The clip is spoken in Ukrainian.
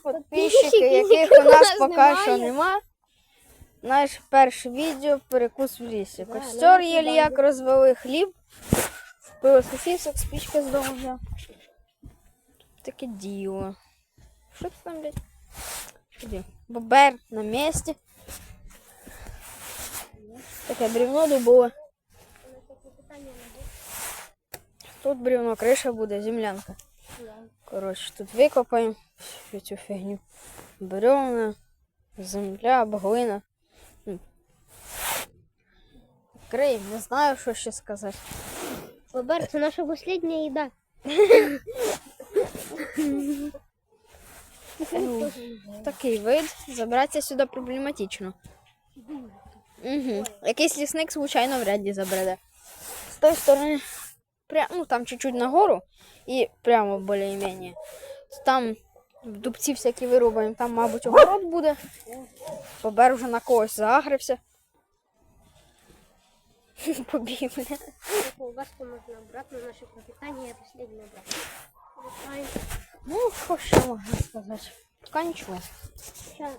Підписчики, яких у нас поки що нема. Наш перше відео перекус в лісі. Костер єлі як розвели хліб. Пиво сосисок, спічка з дому взяв. Таке діло. Що це там, блядь? Бобер на місці. Таке бревно дубове. Тут бревно, криша буде, землянка. Коротше, тут викопаємо всю цю фігню. Бревна, земля, баглина. М. Крий, не знаю, що ще сказати. Бобер, це наша остання їда. Такий вид. Забратися сюди проблематично. Угу. Якийсь лісник, звичайно, вряд ли забреде. З тої сторони, прям, ну там чуть-чуть нагору і прямо більш-менш. Там в дубці всякі вирубаємо, там, мабуть, огород буде. Бобер вже на когось загрився. Побіг, бля. Колбаску можна обратно, наше пропитання останнє брати. Ну, що ще можна сказати? Пока нічого. Зараз